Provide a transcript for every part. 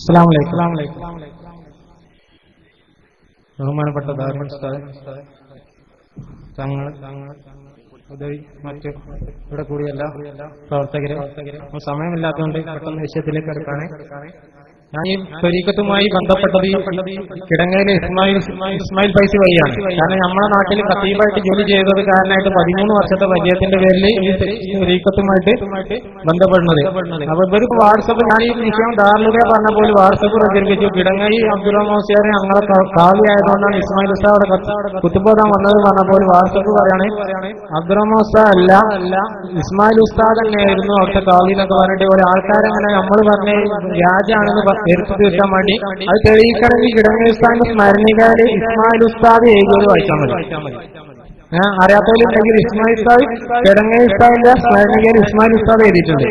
അസ്സലാമു അലൈക്കും. ബഹുമാനപ്പെട്ട ഉസ്താദ്, തങ്ങൾ ഉദവി മറ്റ് ഇവിടെ കൂടിയല്ല പ്രവർത്തകരെ സമയമില്ലാത്തതുകൊണ്ട് പെട്ടെന്ന് വിഷയത്തിലേക്ക് എടുക്കാണ് ഞാൻ ഈ പരീക്കത്തുമായി ബന്ധപ്പെട്ടത് കിടങ്ങയിലെ ഇസ്മായിൽ ഇസ്മായിൽ പൈസ വഴിയാണ്. കാരണം നമ്മുടെ നാട്ടിൽ കത്തീബായിട്ട് ജോലി ചെയ്തത് കാരണമായിട്ട് പതിമൂന്ന് വർഷത്തെ പരിചയത്തിന്റെ പേരിൽ ഈ പരീക്കത്തുമായിട്ട് ബന്ധപ്പെടുന്നത്. അപ്പൊ ഇവർ വാട്സപ്പ് ഞാൻ ഈ വിഷയം ധാരണയുടെ പറഞ്ഞ പോലെ വാട്സപ്പ് പ്രചരിപ്പിച്ചു. കിടങ്ങയി അബ്ദുൾ മോസിയാരെ ഞങ്ങളെ കാവിയായതുകൊണ്ടാണ് ഇസ്മായിൽ ഉസ്താദ് അവിടെ കുത്തുബോധം വന്നത് പറഞ്ഞ പോലെ വാട്സപ്പ് പറയാണ്. അബ്ദുൾ മോസ അല്ല ഇസ്മായിൽ ഉസ്താദ് തന്നെയായിരുന്നു അവിടുത്തെ കാവി എന്നൊക്കെ പറഞ്ഞിട്ട് ഒരു ആൾക്കാരങ്ങനെ നമ്മൾ പറഞ്ഞ വ്യാജാണെന്ന് എടുത്തു തീർക്കാൻ വേണ്ടി. അത് തെളിയിക്കണമെങ്കിൽ കിടങ്ങ സ്മരണികാരെ ഇസ്മായിൽ ഉസ്താദ് എഴുതിയത് വായിച്ചാൽ മതി. ഏഹ് അറിയാത്തവരുണ്ടെങ്കിൽ ഇസ്മായിൽ ഉസ്താദ് കിടങ്ങ ഉസ്താദിന്റെ സ്മരണികയിൽ ഇസ്മായിൽ ഉസ്താദ് എഴുതിയിട്ടുണ്ട്.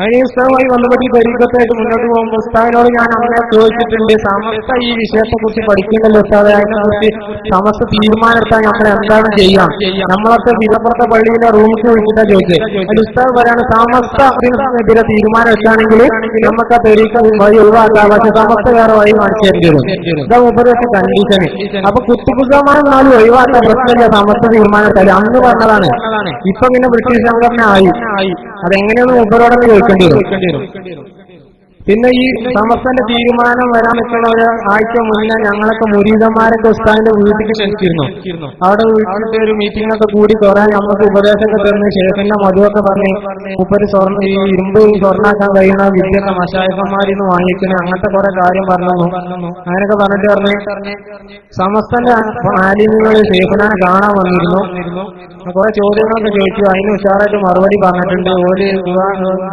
അതിന് ഈ ഉസ്താദുമായി ബന്ധപ്പെട്ട് ഈ മുന്നോട്ട് പോകുമ്പോൾ ഉസ്താദിനോട് ഞാൻ അങ്ങനെ ചോദിച്ചിട്ടുണ്ട് സമസ്ത ഈ വിഷയത്തെ കുറിച്ച് പഠിക്കുന്നില്ല ഉസ്താദ് അതിനെ കുറിച്ച് സമസ്ത തീരുമാനമെടുത്താൽ നമ്മൾ എന്താണ് ചെയ്യാം? നമ്മളൊക്കെ വിലപ്പുറത്തെ പള്ളിയിലെ റൂമിൽ വിളിച്ചിട്ടാ ചോദിച്ചത്. അതിൽ ഉസ്താദ് പറയാണ് സമസ്ത അതിനെതിരെ തീരുമാനം എടുക്കുകയാണെങ്കിൽ നമുക്ക് ആ തെരീക്ക വഴി ഒഴിവാക്കാം പക്ഷെ സമസ്ത വേറെ വഴി കാണിച്ചു തരേണ്ടി ഇതാ ഉപദേശ കണ്ടീഷന് അപ്പൊ ഒഴിവാക്കാൻ പ്രശ്നമില്ല സമസ്ത തീരുമാനത്താൽ അന്ന് പറഞ്ഞതാണ്. ഇപ്പൊ പിന്നെ ബ്രിട്ടീഷ് സംഘടന ആയി. അതെങ്ങനെയാണ് മൂപ്പരോടൊന്ന് ചോദിക്കേണ്ടി വരും. പിന്നെ ഈ സമസ്തന്റെ തീരുമാനം വരാൻ നിൽക്കുന്ന ഒരു ആഴ്ച മുന്നേ ഞങ്ങളൊക്കെ മുരീതന്മാരൊക്കെ ഉസ്താദിന്റെ വീട്ടിൽ ക്ഷണിച്ചിരുന്നു. അവിടെ വീട്ടിലത്തെ ഒരു മീറ്റിംഗ് ഒക്കെ കൂടി കുറെ നമുക്ക് ഉപദേശമൊക്കെ തരുന്ന. ശേഷന്റെ മധുവൊക്കെ പറഞ്ഞു മുപ്പര് സ്വർണ ഈ ഇരുമ്പ് സ്വർണാക്കാൻ കഴിയുന്ന വിദ്യയൊക്കെ മഷായക്കന്മാരിൽ നിന്ന് വാങ്ങിക്കുന്ന. അങ്ങനത്തെ കുറെ കാര്യം പറഞ്ഞു അങ്ങനെയൊക്കെ പറഞ്ഞിട്ട് പറഞ്ഞ് സമസ്തന്റെ ആലിമുകൾ ശേഖനെ കാണാൻ വന്നിരുന്നു. കുറെ ചോദ്യങ്ങളൊക്കെ ചോദിച്ചു. അതിന് ഉഷാറായിട്ട് മറുപടി പറഞ്ഞിട്ടുണ്ട്. ഒരു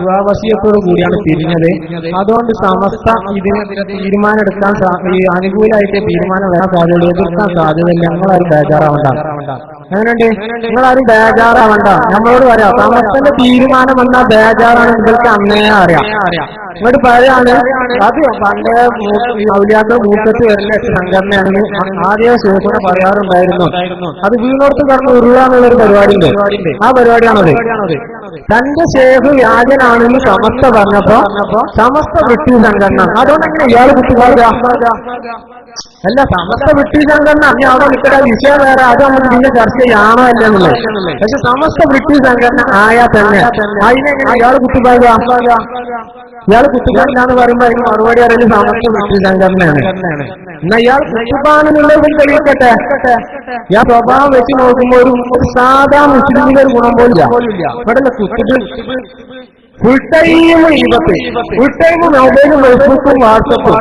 ദുവാവസിയത്തോടു കൂടിയാണ് തിരിഞ്ഞത്. അതുകൊണ്ട് സമസ്ത ഇതിനെതിരെ തീരുമാനം എടുക്കാൻ അനുകൂലമായിട്ട് തീരുമാനം വരാൻ സാധ്യത എതിർക്കാൻ സാധ്യതയില്ല ഞങ്ങളൊരു ബേജാറാവണ്ട. അങ്ങനെയുണ്ട് നിങ്ങളാരും ബേജാറാവണ്ട. നമ്മളോട് പറയാം. സമസ്തന്റെ തീരുമാനം വന്നാൽ ബേജാറാണ് നിങ്ങൾക്ക് അന്നേ അറിയാം. ഇങ്ങോട്ട് പറയാണ് അത് പണ്ടേ ഔലിയാക്കൾ മൂക്കത്ത് വരുന്ന സംഘടനയാണെന്ന് ആദ്യ ശേഷം പറയാറുണ്ടായിരുന്നു. അത് വീണോടത്ത് കടന്ന് ഉരുളാന്നുള്ള ഒരു പരിപാടി ഉണ്ട് ആ പരിപാടിയാണത്. തന്റെ ശേഖ് വ്യാജനാണെന്ന് സമസ്ത പറഞ്ഞപ്പോ സമസ്ത ബ്രിട്ടീഷ് സംഘടന. അതുകൊണ്ട് ഇയാൾ കുട്ടികളുടെ അല്ല സമസ്ത ബ്രിട്ടീഷ് തന്നെ ഞാൻ അവിടെ നിൽക്കുന്ന വിഷയം വേറെ. അത് നമ്മൾ പിന്നെ ചർച്ച ചെയ്യാണോ അല്ല എന്നുള്ളത് പക്ഷെ സമസ്ത ബ്രിട്ടീഷ് സംഘടന ആയാൽ തന്നെ അതിനെങ്ങനെ ഇയാൾ കുട്ടികളുടെ ഇയാൾ കുട്ടികളിലാന്ന് പറയുമ്പോൾ അതിന് മറുപടി അറിയില്ല സമസ്ത ബ്രിട്ടീഷ് സംഘടനയാണ് എന്നാ ഇയാൾ കുട്ടിപ്പാണെന്നുള്ളത് തെളിയിക്കട്ടെ. ഇയാൾ സ്വഭാവം വെച്ച് നോക്കുമ്പോൾ ഒരു ഒരു സാധാ മുസ്ലിമിന്റെ ഒരു ഗുണം പോലില്ല. ഇവിടെ കുത്തിട്ട് ഫുൾ ടൈം ഇരുപത്തി ഫുൾ ടൈം മൊബൈലും ഫേസ്ബുക്കും വാട്സപ്പും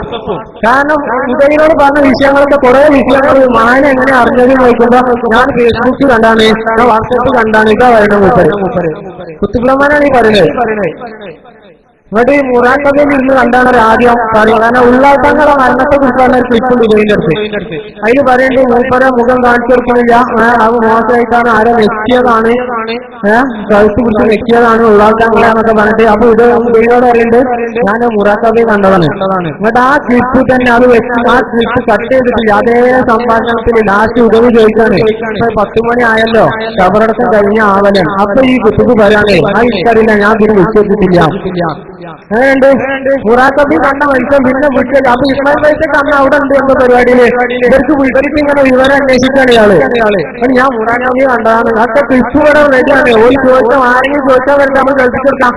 കാരണം ഇതയിലോട് പറഞ്ഞ വിഷയങ്ങളൊക്കെ കുറെ വിഷയങ്ങൾ മാന എങ്ങനെ അറിഞ്ഞത് നോക്കുമ്പോ ഞാൻ ഫേസ്ബുക്ക് കണ്ടാണ് ഞാൻ വാട്സപ്പ് കണ്ടാണ്. ഇതാ വരണം കുത്തുക്കളമാനാണ് കുത്തുപിളമാനാണ് ഈ പറയുന്നത്. ഇവിടെ ഈ മുറാക്കഥയിൽ ഇരുന്ന് കണ്ടാണ് ഒരു ആദ്യം പറയുന്നത് കാരണം ഉള്ളാട്ടങ്ങളെ മരണത്തെ കുറിച്ചാണ് ഒരു ക്ലിപ്പ് ഇതിന്റെ അടുത്ത്. അതിൽ പറയേണ്ടത് മൂപ്പരെ മുഖം കാണിച്ചു കൊടുക്കുന്നില്ല. അത് മോശമായിട്ടാണ് ആരോ നെക്കിയതാണ് ഏഹ് കഴുത്ത് പിടിച്ച് നെക്കിയതാണ് ഉള്ളാട്ടങ്ങളെ എന്നൊക്കെ പറഞ്ഞിട്ട്. അപ്പൊ ഇത് വീടോട് പറയുന്നുണ്ട് ഞാൻ മുറാക്കഥയിൽ കണ്ടതാണ്. എന്നിട്ട് ആ ക്ലിപ്പ് തന്നെ അത് വെച്ച് ആ ക്ലിപ്പ് കട്ട് ചെയ്തിട്ടില്ല. അതേ സംഭാഷണത്തിൽ ലാസ്റ്റ് ഉടവ് ഇപ്പൊ പത്ത് മണി ആയല്ലോ. കബറടക്കം കഴിഞ്ഞ ആവലൻ അപ്പൊ ഈ കുത്തുക്ക് പറയാനേ ആ എനിക്കറിയില്ല ഞാൻ ഇതിന് വിശ്വസിച്ചിട്ടില്ല. അങ്ങനെയുണ്ട് മുറാക്കബി കണ്ട മനുഷ്യൻ പിന്നെ വിളിച്ചത് അപ്പൊ ഇസ്മായിൽ പൈസക്ക് അന്ന് അവിടെ ഉണ്ട് എന്ന പരിപാടിയിൽ. ഇവർക്ക് വിളിച്ചിട്ട് ഇങ്ങനെ വിവരം അന്വേഷിക്കാണ് ഇയാൾ. അപ്പൊ ഞാൻ ഖുറാനബി കണ്ടതാണ്. അതൊക്കെ തിരിച്ചു വരാൻ വേണ്ടിയാണ്. ഒരു ചോദിച്ചാൽ ആരെങ്കിലും ചോദിച്ചാൽ നമ്മൾ കേൾപ്പിച്ചെടുക്കാം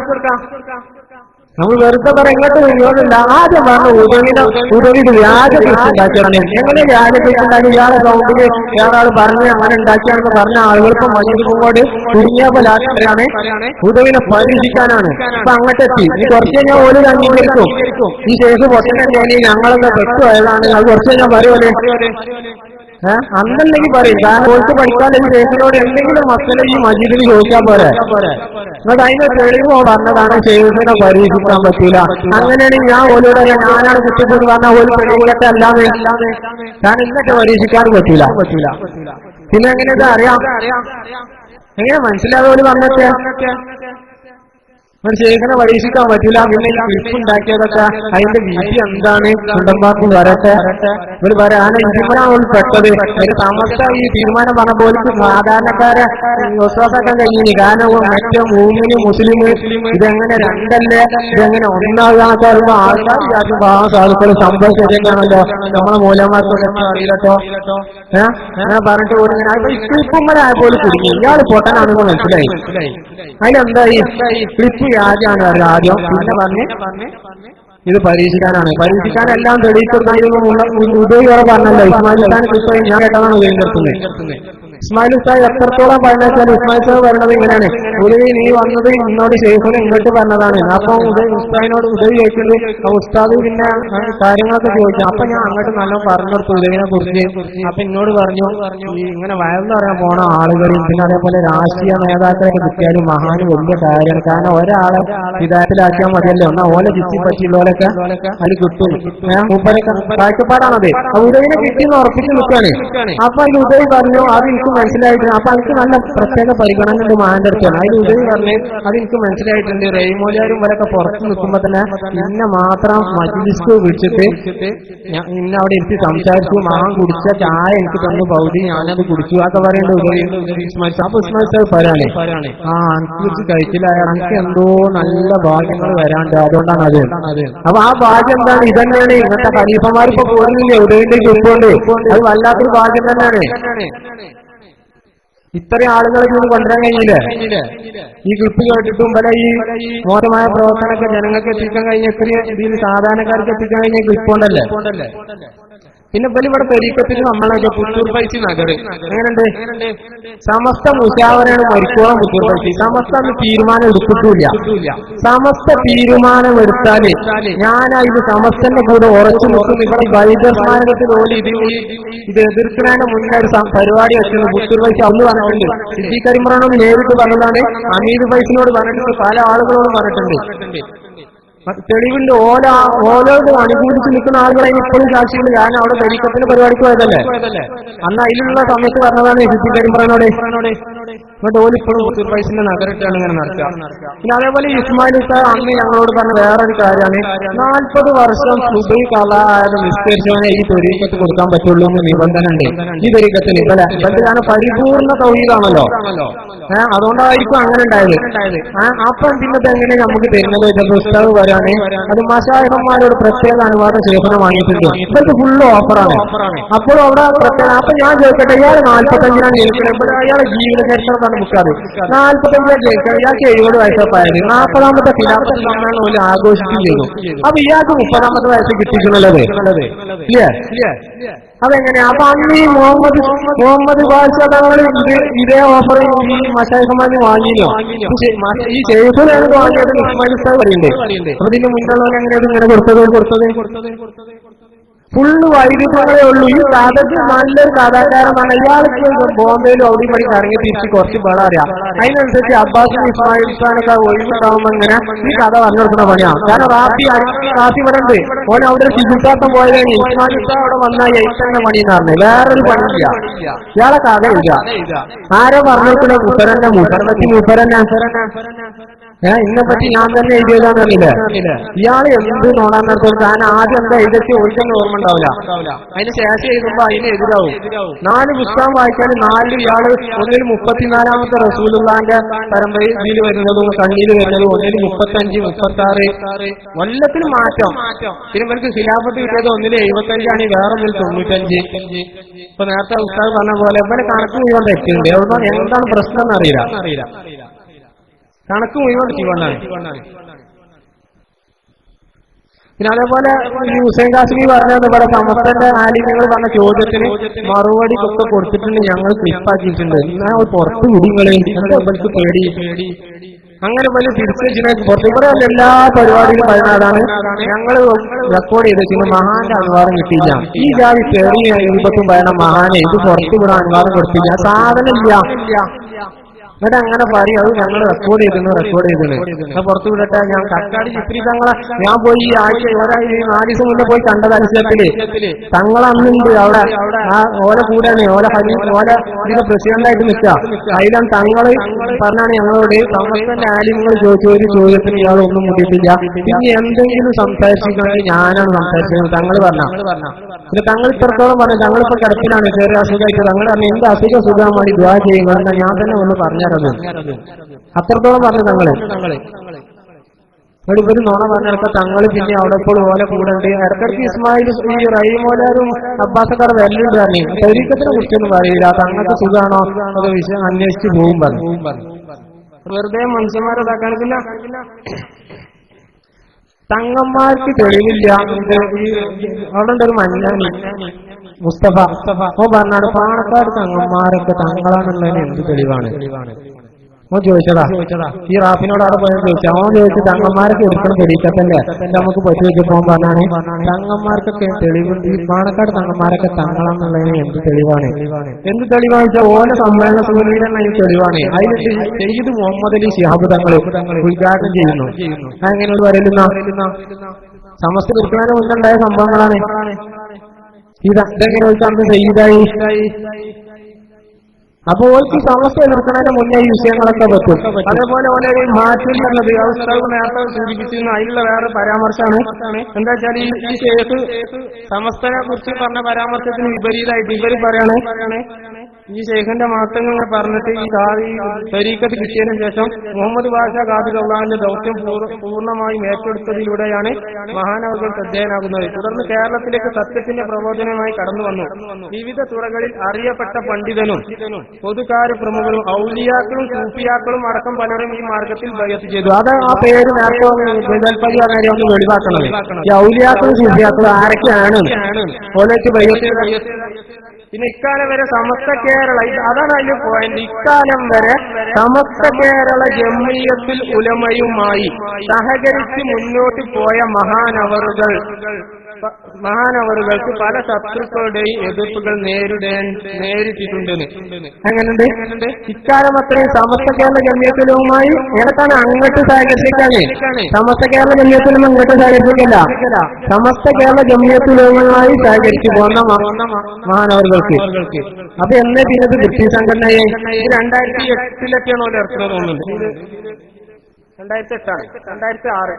നമ്മൾ വെറുതെ പറ ഇങ്ങോട്ട് വിനിയോഗമില്ല ആദ്യം പറഞ്ഞ ഉദവിന് ഉദവിന് വ്യാജ കൃഷി ഉണ്ടാക്കിയാണ്. എങ്ങനെ വ്യാജ കൃഷി ഉണ്ടാക്കി? ഇയാളെ സൗണ്ടിൽ ആൾ പറഞ്ഞ് അങ്ങനെ ഉണ്ടാക്കിയാണെന്ന് പറഞ്ഞ ആളുകൾക്ക് മഞ്ഞിരിക്കുമ്പോട് കുടുങ്ങിയ പോലാണ് ഉദവിനെ പരീക്ഷിക്കാനാണ് അപ്പൊ അങ്ങോട്ടെത്തി ഈ കുറച്ച് കഴിഞ്ഞാൽ ഓൽ അംഗീകരിക്കും. ഈ ശേഷം പൊട്ടനെ ഞങ്ങളൊക്കെ പെട്ടുപോയതാണ് അത് കുറച്ച് കഴിഞ്ഞാൽ പറയുമല്ലേ അന്നല്ലെങ്കിൽ പറയും. കാരണം കോഴ്സ് പഠിക്കാൻ ഈ ശേഷനോട് എന്തെങ്കിലും മക്കളെ ഈ മജീദിന് ചോദിക്കാൻ പോരെ? എന്നിട്ട് അതിന്റെ തെളിവോട് പറഞ്ഞതാണ് ശേഷനെ പരീക്ഷിക്കാൻ പറ്റൂല. അങ്ങനെയാണെങ്കിൽ ഞാൻ ഓലോട് ഞാനാണ് കുറ്റപ്പെട്ട് പറഞ്ഞ ഒരു തെളിവുകളൊക്കെ അല്ലാതെ ഞാൻ ഇന്നൊക്കെ പരീക്ഷിക്കാൻ പറ്റില്ല പറ്റൂല. പിന്നെ എങ്ങനെയൊക്കെ അറിയാം? എങ്ങനെ മനസ്സിലാതെ ഓൽ ഒരു ശേഖനെ പരീക്ഷിക്കാൻ പറ്റില്ല പിന്നെ ഈ അതിന്റെ വീതി എന്താണ്? കുണ്ടന്മാർക്ക് വരട്ടെ. ഒരു വരാൻ ഇതിലാണ് ഒരു പെട്ടത് തമസ ഈ തീരുമാനം പറഞ്ഞ പോലെ സാധാരണക്കാരെ വിശ്വാസാക്കാൻ കഴിഞ്ഞു കാരണം മറ്റേ മൂന്നിന് മുസ്ലിം ഇതെങ്ങനെ രണ്ടല്ലേ? ഇതെങ്ങനെ ഒന്നാകാന്നൊക്കെ പറയുമ്പോ ആൾക്കാർ വിചാരിക്കും സാധുക്കൾ സംഭവിച്ചത് തന്നെയാണല്ലോ നമ്മളെ മൂലമാർക്കൊക്കെ അറിയില്ലട്ടോ. ഏഹ് ഞാൻ പറഞ്ഞിട്ട് പോലും ക്ലിപ്പുമ്മലായ പോലെ കുടുങ്ങി. ഇയാൾ പൊട്ടനാണെന്ന് മനസ്സിലായി. അതിലെന്തായി? ക്ലിപ്പ് അവരുടെ ആദ്യം പിന്നെ പറഞ്ഞ് ഇത് പരീക്ഷിക്കാനാണ്. പരീക്ഷിക്കാൻ എല്ലാം തെളിയിക്കുന്നതിന് ഉദയ് പറഞ്ഞല്ലോ. ഇസ്മായിൽ ഖാൻ ക്ലിപ്പ് ഞാൻ കേട്ടതാണ് ഇസ്മായിൽ ഉസ്താദ് എത്രത്തോളം പറഞ്ഞാൽ ഇസ്മായിൽ സാഹ് വരണത് ഇങ്ങനെയാണ്. ഉദയ് നീ വന്നത് എന്നോട് ശേഖരൻ ഇങ്ങോട്ട് പറഞ്ഞതാണ്. അപ്പൊ ഉസ്താദിനോട് ഉദയ് ചോദിക്കുന്നത് ഉസ്താദ് പിന്നെ കാര്യങ്ങളൊക്കെ ചോദിച്ചു. അപ്പൊ ഞാൻ അങ്ങോട്ട് നല്ല പറഞ്ഞു കൊടുത്തു ഉദയനെ കുറിച്ച്. അപ്പൊ എന്നോട് പറഞ്ഞു പറഞ്ഞു ഇങ്ങനെ വയറെന്ന് പറയാൻ പോണ ആളുകളും പിന്നെ അതേപോലെ രാഷ്ട്രീയ നേതാക്കളൊക്കെ കിട്ടിയാലും മഹാന് വലിയ കാര്യമാണ്. കാരണം ഒരാളെ വിധായത്തിലാക്കിയാൽ മതിയല്ലോ. എന്നാ ഓലെ ചുറ്റി പറ്റിയുള്ളവരൊക്കെ അതിൽ കിട്ടും. കാഴ്ചപ്പാടാണത്. ഉദവിനെ കിട്ടിയെന്ന് ഉറപ്പിച്ച് നിൽക്കാണ് അപ്പൊ അതിൽ ഉദയ് പറഞ്ഞു അത് എനിക്ക് മനസ്സിലായിട്ടുണ്ട് അപ്പൊ എനിക്ക് നല്ല പ്രത്യേക പരിഗണന ഉണ്ട് മഹാന്റെ അടുത്താണ് അതിൽ ഉദയ് പറഞ്ഞു അത് എനിക്ക് മനസ്സിലായിട്ടുണ്ട്. റെയ്മോലിയാരും വരൊക്കെ പുറത്ത് നിൽക്കുമ്പോ തന്നെ ഇന്നെ മാത്രം മജിലിസ്ക് വിളിച്ചിട്ട് ഇന്നെ അവിടെ എനിക്ക് സംസാരിച്ചു. മഹാൻ കുടിച്ച ചായ എനിക്ക് തന്നു. പൗതി ഞാനത് കുടിച്ചു. അതൊക്കെ പറയേണ്ട ഉദയ് അപ്പൊ ഉസ്മാൻ പറയാനേ ആ ഇത് കഴിച്ചില്ല എനിക്ക് എന്തോ നല്ല ഭാഗ്യങ്ങൾ വരാണ്ട് അതുകൊണ്ടാണ് അത്. അപ്പൊ ആ ഭാഗ്യം എന്താണ്? ഇതന്നെയാണ് ഇന്നത്തെ ഖലീഫമാർ ഇപ്പൊ പോകുന്നില്ലേ ഉദയന്റെ ചുറ്റുകൊണ്ട് അത് വല്ലാത്തൊരു ഭാഗ്യം തന്നെയാണ്. ഇത്രയും ആളുകളെ ഇതിന് കൊണ്ടുവരാൻ കഴിഞ്ഞില്ലേ? ഈ ക്ലിപ്പ് കേട്ടിട്ടും പല ഈ മോശമായ പ്രവർത്തനമൊക്കെ ജനങ്ങൾക്ക് എത്തിക്കാൻ കഴിഞ്ഞ ഇത്രയും ഇതിൽ സാധാരണക്കാർക്ക് എത്തിക്കാൻ കഴിഞ്ഞ ക്ലിപ്പ് ഉണ്ടല്ലേ? പിന്നെ ഇവിടെ പെരീക്കത്തിൽ നമ്മളൊക്കെ പുത്തൂർ പൈസ നഗർ എങ്ങനെയുണ്ട്? സമസ്ത മുഷാവരാണ് മരിക്കോളം പുത്തൂർ പൈസ. സമസ്ത അന്ന് തീരുമാനം എടുത്തിട്ടില്ല സമസ്ത തീരുമാനം എടുത്താൽ ഇത് സമസ്തന്റെ കൂടെ ഉറച്ചു നിൽക്കും. ഇവിടെ വൈദ്യസ്മാരകത്തിൽ ഓടി ഇത് ഇത് എതിർക്കുന്നതിന് മുന്നേ ഒരു പരിപാടി വെച്ചത് പുത്തൂർ പൈസ അന്ന് പറഞ്ഞിട്ടുണ്ട്. സിദ്ധി കരിമറോട് നേരിട്ട് പറഞ്ഞതാണ്. അമീദ് പൈസനോട് പറഞ്ഞിട്ടുണ്ട്. പല ആളുകളോടും പറഞ്ഞിട്ടുണ്ട്. തെളിവിന്റെ ഓല ഓലോട് അനുകൂലിച്ച് നിൽക്കുന്ന ആളുകളെ ഇപ്പോഴും സാക്ഷിയുണ്ട് ഞാൻ അവിടെ തെരീക്കത്തിന്റെ പരിപാടിക്ക് പോയതല്ലേ? അന്ന് അതിലുള്ള സമയത്ത് പറഞ്ഞതാണ് സിദ്ധി കാര്യം എന്നിട്ട് ഓൽ ഇപ്പോഴും പുത്തൂർ പൈസന്റെ നഗരട്ടാണ് ഇങ്ങനെ നടക്കുക. പിന്നെ അതേപോലെ ഇസ്മായിൽ ഉസ്താദ് അന്ന് ഞങ്ങളോട് പറഞ്ഞ വേറൊരു കാര്യമാണ്. നാൽപ്പത് വർഷം സുബൈ കലായത് നിസ്കരിച്ചവനെ ഈ തെരീക്കത്ത് കൊടുക്കാൻ പറ്റുള്ളൂ എന്ന് നിബന്ധന ഉണ്ട് ഈ തെരീക്കത്തിൽ ഇവിടെ ഞാൻ പരിപൂർണ തൊഴിലാണല്ലോ ഏഹ് അതുകൊണ്ടായിരിക്കും അങ്ങനെ ഉണ്ടായത്. അപ്പം പിന്നെ എങ്ങനെ നമുക്ക് തരുന്നത്? ചിലപ്പോൾ ഉസ്താദ് വരാണ്. അത് മഷായഹന്മാരോട് പ്രത്യേക അനുവാദം ശേഖരം വാങ്ങിയിട്ടുണ്ട്. ഇവർക്ക് ഫുൾ ഓഫറാണ് അപ്പോൾ അവിടെ പ്രത്യേക അപ്പൊ ഞാൻ ചോദിക്കട്ടെ ഇയാൾ നാല്പത്തഞ്ചിനാണ് ജയിക്കുന്നത്. അയാളെ ജീവിത ചരിത്രമാണ് ബുക്കാറ് നാല്പത്തഞ്ചിനാണ് ജയിക്കുന്നത്. ഇയാൾക്ക് എഴുപത് വയസ്സപ്പായത് നാൽപ്പതാമത്തെ ഫിലാഫത്ത് സമ്മാനം പോലും ആഘോഷിക്കുകയും ചെയ്തു. അപ്പൊ ഇയാൾക്ക് മുപ്പതാമത്തെ വയസ്സ് കിട്ടിയിട്ടുള്ളത്. ഇല്ലേ അതെങ്ങനെയാ? അപ്പൊ അന്ന് ഈ മുഹമ്മദ് മുഹമ്മദ് ബാദ്ഷ തങ്ങൾ ഇതേ ഓഫർ ഈ മഷായിഖമാന് വാങ്ങിയോ? ഈ ഷെയ്ഫിനാണ് വാങ്ങിയത് ഇസ്മായിൽ ഉസ്താദ് പറയുന്നുണ്ട് അപ്പൊ ഇതിന്റെ മുന്നുള്ളവർ എങ്ങനെയാണ് ഇങ്ങനെ കൊടുത്തത് കൊടുത്തത്? ഫുള്ള് വൈരുദ്ധ്യങ്ങളേ ഉള്ളൂ. ഈ കഥക്ക് നല്ലൊരു കഥാകാരനാണ്. ഇയാൾക്ക് ബോംബെയിലും അവിടെ പണി കറങ്ങി തിരിച്ച് കുറച്ച് വേണം അറിയാം. അതിനനുസരിച്ച് അബ്ബാസ് ഇസ്മായിൽ ഖാനൊക്കെ ഒഴിവുണ്ടാവുമ്പോ ഇങ്ങനെ ഈ കഥ വന്നെടുക്കുന്ന പണിയാണ്. കാരണം റാഫി റാഫി ഇവിടെ ഉണ്ട്. ഓൻ അവിടെ ചികിത്സാർത്ഥം പോയതാണ് ഇസ്മായിൽ ഖാൻ അവിടെ വന്നാൽ എയ്ത്തന്നെ പണി എന്ന് പറഞ്ഞു. വേറൊരു പണിയില്ല ഇയാളെ കഥ ഇല്ല ആരോ പറഞ്ഞിട്ടുള്ള മുസരന്റെ മുത്തരത്തി മുത്തരന്നെ ഏ ഇന്നെ പറ്റി ഞാൻ തന്നെ എഴുതിയതാണെന്നില്ലേ ഇയാൾ എന്ത് നോടാൻ നടത്തും കാരണം ആദ്യം എന്താ എഴുതി ഒരിക്കലും ഓർമ്മ ഉണ്ടാവില്ല. അതിന് ശേഷം എഴുതുമ്പോ അതിന് എതിരാവും. നാല് പുസ്തകം വായിച്ചാൽ നാല് ഇയാൾ ഒന്നിൽ മുപ്പത്തിനാലാമത്തെ റസൂലുള്ളാന്റെ പരമ്പരയിൽ വരുന്നതും കണ്ണീര് വരുന്നതും ഒന്നിൽ മുപ്പത്തി അഞ്ച് മുപ്പത്തി ആറ് കൊല്ലത്തിന് മാറ്റം. പിന്നെ ഇവർക്ക് ഖിലാഫത്ത് കിട്ടിയത് ഒന്നിൽ എഴുപത്തഞ്ചാണ് വേറെ ഒന്നിൽ തൊണ്ണൂറ്റഞ്ച്. ഇപ്പൊ നേരത്തെ ഉസ്താദ് പറഞ്ഞ പോലെ ഇവരെ കണക്ക് മുഴുവൻ തെറ്റുണ്ട് എന്താണ് പ്രശ്നം എന്നറിയില്ല അറിയില്ല. കണക്ക് മുഴുവൻ പിന്നെ അതേപോലെ ഹുസൈൻ കാശ്മി പറഞ്ഞത് പോലെ സമസ്തന്റെ ആലിമ്യങ്ങൾ പറഞ്ഞ ചോദ്യത്തിന് മറുപടി ഒക്കെ കൊടുത്തിട്ടുണ്ട് ഞങ്ങൾ ക്ലിപ്പാക്കിയിട്ടുണ്ട് ഞാൻ പുറത്ത് വിടിങ്ങളെ പേടി. അങ്ങനെ വലിയ തിരിച്ചു പുറത്ത് ഇവിടെ എല്ലാ പരിപാടികളും പറയുന്നതാണ് ഞങ്ങൾ റെക്കോർഡ് ചെയ്തിട്ട് മഹാന്റെ അനുവാദം കിട്ടിയില്ല. ഈ ജാതി പേടി ഇരുപത്തും പറയണം മഹാനെ. ഇത് പുറത്ത് വിടാൻ അനുവാദം കൊടുത്തില്ല. സാധനം ഇല്ല എന്നിട്ട് അങ്ങനെ പറയും അത് ഞങ്ങൾ റെക്കോർഡ് ചെയ്തിരുന്നു റെക്കോർഡ് ചെയ്തിരുന്നു. പുറത്തു വിടട്ടെ ഞാൻ കക്കാട് ചിത്രി തങ്ങളെ ഞാൻ പോയി ഈ ആഴ്ച ഒരാഴ്ച നാല് ദിവസം മുന്നേ പോയി കണ്ടത് അനുസരിച്ചിൽ തങ്ങളന്നുണ്ട് അവിടെ. ആ ഓല കൂടെയാണ് ഓല ഹരി ഓല ഇതിന്റെ പ്രസിഡന്റായിട്ട് നിൽക്കുക. അതിലാണ് തങ്ങൾ പറഞ്ഞാണ് ഞങ്ങളോട് സമസ്തന്റെ ആലിങ്ങൾ ചോദിച്ച ഒരു ചോദ്യത്തിന് ഇയാൾ ഒന്നും മുട്ടിയിട്ടില്ല. ഇനി എന്തെങ്കിലും സംസാരിച്ചിട്ടുണ്ടെങ്കിൽ ഞാനാണ് സംസാരിച്ചത് തങ്ങൾ പറഞ്ഞ. പിന്നെ തങ്ങൾ ഇത്രത്തോളം പറഞ്ഞു തങ്ങളിപ്പോ കിടപ്പിലാണ് ചെറിയ അസുഖമായിട്ട് തങ്ങൾ പറഞ്ഞു എന്റെ അസുഖ? സുഖമായി ദ്വാ ചെയ്യുക ഞാൻ തന്നെ ഒന്ന് പറഞ്ഞത് അത്രത്തോളം പറഞ്ഞു തങ്ങൾ. ഇവിടെ ഇവർ നോണ പറഞ്ഞിടക്ക തങ്ങൾ പിന്നെ അവിടെ ഇപ്പോൾ ഓലെ കൂടെ ഉണ്ട്. ഇടക്കിടക്ക് ഇസ്മായിൽ ഈ റഹീമോലാരും അബ്ബാസക്കാർ വരലുണ്ട് പറഞ്ഞു. ശരീരത്തിനെ കുറിച്ചൊന്നും പറയില്ല. തങ്ങൾക്ക് സുഖാണോ അത് വിഷയം അന്വേഷിച്ച് പോകും പറഞ്ഞു. വെറുതെ മനുഷ്യന്മാരെ ഇതാക്കാണ് പിന്നെ തങ്ങന്മാർക്ക് തെളിവില്ല. അവിടെ ഒരു മഞ്ഞ മുസ്തഫ. മുസ്തഫ. ഓ പറഞ്ഞാണ് പാണക്കാട് തങ്ങന്മാരൊക്കെ തങ്ങളാണെന്നുള്ളതിന് എന്ത് തെളിവാണ്? ഓൻ ചോദിച്ചതാ ചോദിച്ചതാ ഈ റാഫിനോട് അവിടെ പോയാൽ ചോദിച്ചു അവൻ ചോദിച്ചു തങ്ങന്മാർക്ക് എടുക്കണം തെളിയിക്കത്തല്ലേ? നമുക്ക് പറ്റി പോകാൻ പറഞ്ഞാണ്. തങ്ങന്മാർക്കൊക്കെ തെളിവുണ്ട്. ഈ പാണക്കാട് തങ്ങന്മാരൊക്കെ തങ്ങളാന്നുള്ളതിന് എന്ത് തെളിവാണ്? എന്ത് തെളിവാണ് വെച്ചാൽ ഓല സമ്മേളന സൂര്യയുടെ അതിന് തെളിവാണ്. അതിൽ ചെയ്ത് മുഹമ്മദ് അലി ശിഹാബ് തങ്ങൾ ഉദ്ഘാടനം ചെയ്യുന്നു. അങ്ങനെയോട് വരലുന്ന സമസ്ത എടുക്കുന്നതിന് മുന്നുണ്ടായ സംഭവങ്ങളാണ്. ഇത് അതെങ്ങനെ ചോദിച്ചാൽ ചെയ്തായി അപ്പൊ ഓൾക്ക് സമസ്യ എതിർക്കുന്നതിന് മുന്നേ ഈ വിഷയങ്ങളൊക്കെ പറ്റും അതേപോലെ ഓലെ മാറ്റിൽ എന്നുള്ളത് അവസ്ഥകൾ നേരത്തെ സൂചിപ്പിച്ചിരുന്നു അതിലുള്ള വേറെ പരാമർശമാണ്. എന്താ വെച്ചാൽ ഈ ഈ കേസ് സമസ്തനെ കുറിച്ച് പറഞ്ഞ പരാമർശത്തിന് വിപരീതമായിട്ട് ഇവർ പറയാണ് ഈ ശേഖന്റെ മാറ്റങ്ങൾ പറഞ്ഞിട്ട് ഈ ഖാദി തരീക്കത്ത് കിട്ടിയതിനു ശേഷം മുഹമ്മദ് ബാഷ ഖാദി അള്ളാഹിന്റെ ദൗത്യം പൂർ- പൂർണമായും ഏറ്റെടുത്തതിലൂടെയാണ് മഹാനവകൾ ശ്രദ്ധേയനാകുന്നത്. തുടർന്ന് കേരളത്തിലേക്ക് സത്യത്തിന്റെ പ്രബോധനമായി കടന്നു വന്നു. വിവിധ തുറകളിൽ അറിയപ്പെട്ട പണ്ഡിതനും പൊതുകാര്യ പ്രമുഖരും ഔലിയാക്കളും സൂഫിയാക്കളും അടക്കം പലരും ഈ മാർഗത്തിൽ ബയത്ത് ചെയ്തു. അത് ആ പേര് നേരത്തെ ഒന്ന് ഈ ഔലിയാക്കളും സൂഫിയാക്കളും ആരൊക്കെയാണ്? പിന്നെ ഇക്കാലം വരെ സമസ്ത കേരള അതാണ് അതിന്റെ പോയിന്റ് ഇക്കാലം വരെ സമസ്ത കേരള ജമ്മിയത്തിൽ ഉലമയുമായി സഹകരിച്ച് മുന്നോട്ട് പോയ മഹാനവറുകൾ. മഹാനവറുകൾക്ക് പല ശത്രുക്കളുടെയും എതിർപ്പുകൾ നേരിടേൻ നേരിട്ടിട്ടുണ്ട് എങ്ങനെയുണ്ട്? ഇക്കാലം അത്രയും സമസ്ത കേരള ഗമ്യത്തിലുമായി ഏതാണ് അങ്ങോട്ട് സഹകരിച്ചിട്ടാണ് സമസ്ത കേരള ഗമ്യത്തിലും അങ്ങോട്ട് സഹകരിക്കില്ല സമസ്ത കേരള ഗമ്യത്തിലുമായി സഹകരിച്ചു പോകുന്ന മഹാനവറുകൾക്ക്. അപ്പൊ എന്നേ പിന്നത് ബ്രിട്ടീഷ് സംഘടനയെ രണ്ടായിരത്തി എട്ടിലൊക്കെയാണ് ഓരോ ഇറക്കുന്നത് തോന്നുന്നുണ്ട്. രണ്ടായിരത്തി എട്ടാണ്. രണ്ടായിരത്തി ആറ്.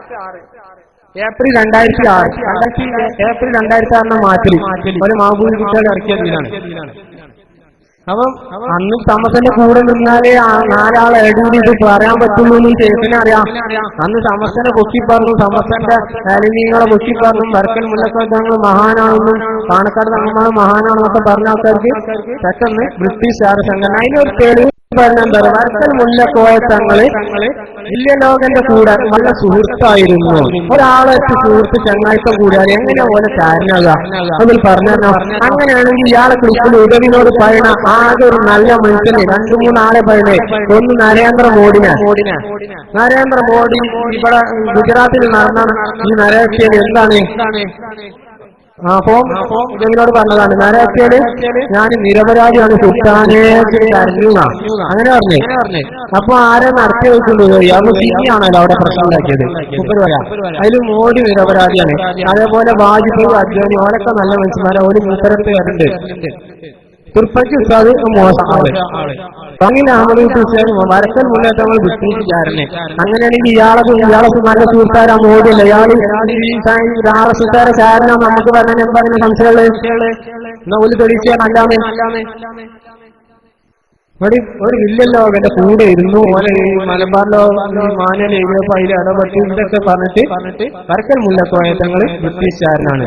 ഏപ്രിൽ രണ്ടായിരത്തി ആറ് രണ്ടായിരത്തി ഏപ്രിൽ രണ്ടായിരത്തി ആറിന് മാറ്റി. ഒരു മാബൂബി കുട്ടികൾ ഇറക്കിയതിനാണ് അപ്പം അന്ന് സമസന്റെ കൂടെ നിന്നാലേ നാലാളെ എഴുതി ഇത് പറയാൻ പറ്റുള്ളൂ എന്ന് ചേട്ടനെ അറിയാം. അന്ന് സമസ്തനെ പൊക്കി പറഞ്ഞു സമസ്തന്റെ അലിനീങ്ങളെ പൊക്കി പറഞ്ഞു വർക്കൽ മുല്ലക്കോത്തങ്ങൾ മഹാനാണെന്നും പാണക്കാട് തങ്ങന്മാർ മഹാനാണെന്നൊക്കെ പറഞ്ഞ ആൾക്കാർക്ക് പെട്ടെന്ന് ബ്രിട്ടീഷ് ചാര സംഘടന. അതിനൊരു തെളിവ് പറഞ്ഞെന്താ വർക്കൽ മുല്ലക്കോയത്തങ്ങൾ വലിയ ലോകന്റെ കൂടെ നല്ല സുഹൃത്തായിരുന്നു. ഒരാളെ സുഹൃത്ത് ചങ്ങാഴ്ച കൂടിയാൽ എങ്ങനെ പോലെ ചാരനാകാം അതിൽ പറഞ്ഞോ അങ്ങനെയാണെങ്കിൽ ഇയാളെ ക്ലിപ്പിൽ ഉദവിനോട് പറയണ ആകെ ഒരു നല്ല മനുഷ്യനെ രണ്ടു മൂന്നാളെ പറയണേ. ഒന്ന് നരേന്ദ്ര മോദിനെ. നരേന്ദ്ര മോദി ഇവിടെ ഗുജറാത്തിൽ നടന്ന ഈ നരേന്ദ്ര എന്താണ്? അപ്പോ ഇതെന്നോട് പറഞ്ഞതാണ്? ഞാനാക്കിയത് ഞാൻ നിരപരാധിയാണ് സുൽത്താനെ കരഞ്ഞുക അങ്ങനെ പറഞ്ഞേ. അപ്പൊ ആരെ നടത്തി വെക്കുന്നത് അപ്പൊ സിംഗിയാണല്ലോ അവിടെ പ്രശ്നം ഉണ്ടാക്കിയത്. പറയാം. അതിൽ മോഡി നിരപരാധിയാണ്. അതേപോലെ വാജ്പേയി അദ്വാനി ഓരൊക്കെ നല്ല മനുഷ്യന്മാരെ. ഒരു മൂത്തരത്ത് വരുന്നുണ്ട്. തുർപ്പയ്ക്ക് ഉസ്താദ് മോശമാണ്. അങ്ങനെ അഹമ്മദ് ഹുസൈൻ വരക്കൽ മുന്നേറ്റങ്ങൾ ബ്രിട്ടീഷുകാരനെ അങ്ങനെയാണെങ്കിൽ ഇയാളെ ഇയാളെ നല്ല സുഹൃത്താരാ മോദിയല്ല ഇയാൾ ആർ സുഹൃത്താര ചാരന നമുക്ക് പറഞ്ഞ എന്താണ് സംശയമുള്ള എന്നാ ഒരു തെളിച്ചാൽ അല്ലാമേ ഒരു ഒരു ഇല്ലല്ലോ അവന്റെ കൂടെ ഇരുന്നു. ഓനെ മലബാറിലോ മാനൽ എഴുതിയപ്പോ അതിൽ ഇടപെട്ട് ഇതൊക്കെ പറഞ്ഞിട്ട് വരക്കൽ മുല്ലക്കോയത്തങ്ങൾ ബ്രിട്ടീഷുകാരനാണ്